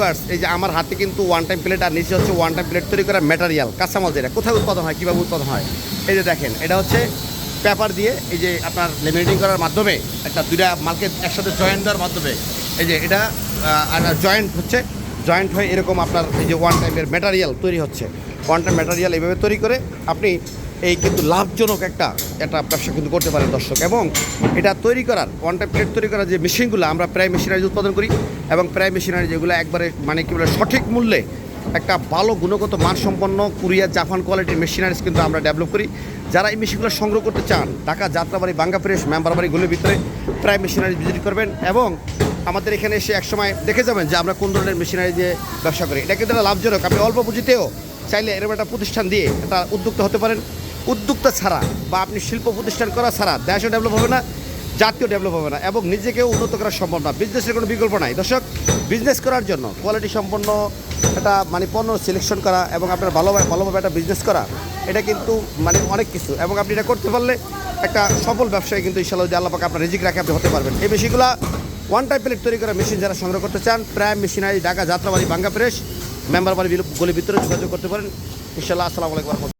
Viewers এই যে আমার হাতে কিন্তু ওয়ান টাইম প্লেট আর নিচে হচ্ছে ওয়ান টাইম প্লেট তৈরি করা ম্যাটেরিয়াল কাঁচামাল যেটা। কোথায় উৎপাদন হয়, কীভাবে উৎপাদন হয়? এই যে দেখেন, এটা হচ্ছে পেপার দিয়ে এই যে আপনার লেমিনেটিং করার মাধ্যমে একটা দুইটা মালকে একসাথে জয়েন্ট দেওয়ার মাধ্যমে। এই যে এটা জয়েন্ট হচ্ছে জয়েন্ট হয়ে এরকম আপনার এই যে ওয়ান টাইমের ম্যাটেরিয়াল তৈরি হচ্ছে। ওয়ান টাইম ম্যাটেরিয়াল এইভাবে তৈরি করে আপনি এই কিন্তু লাভজনক একটা একটা ব্যবসা কিন্তু করতে পারে দর্শক। এবং এটা তৈরি করার ওয়ান প্লেট তৈরি করার যে মেশিনগুলো, আমরা প্রায় মেশিনারি উৎপাদন করি এবং প্রায় মেশিনারি যেগুলো একবারে মানে কী বলে, সঠিক মূল্যে একটা ভালো গুণগত মানসম্পন্ন কুরিয়া জাপান কোয়ালিটির মেশিনারিজ কিন্তু আমরা ডেভেলপ করি। যারা এই মেশিনগুলো সংগ্রহ করতে চান, ঢাকা, যাত্রাবাড়ি, বাঙ্গা প্রেস মেম্বার বাড়িগুলোর ভিতরে প্রায় মেশিনারি ভিজিট করবেন এবং আমাদের এখানে এসে একসময় দেখে যাবেন যে আমরা কোন ধরনের মেশিনারি দিয়ে ব্যবসা করি। এটা কিন্তু লাভজনক। আপনি অল্প পুঁজিতেও চাইলে এরকম একটা প্রতিষ্ঠান দিয়ে একটা উদ্যোক্তা হতে পারেন। উদ্যোক্তা ছাড়া বা আপনি শিল্প প্রতিষ্ঠান করা ছাড়া দেশও ডেভেলপ হবে না জাতীয় ডেভেলপ হবে না এবং নিজেকেও উন্নত করা সম্ভব না। বিজনেসের কোনো বিকল্প নাই। দর্শক বিজনেস করার জন্য কোয়ালিটি সম্পন্ন একটা মানে পণ্য সিলেকশন করা এবং আপনার ভালোভাবে ভালোভাবে একটা বিজনেস করা, এটা কিন্তু মানে অনেক কিছু এবং আপনি এটা করতে পারলে একটা সফল ব্যবসায়ী কিন্তু ইনশাল্লাহ যদি আল্লাহ পাকে আপনার রিজিক রাখে, আপনি হতে পারবেন। এই মেশিনগুলো ওয়ান টাইম প্লেট তৈরি করা মেশিন যারা সংগ্রহ করতে চান প্রায় মেশিনারি ঢাকা, যাত্রাবাড়ি বাঙ্গা প্রেস মেম্বার বাড়ি গলি ভিতরে যোগাযোগ করতে পারেন। ইনশাল্লাহ আসসালামু আলাইকুম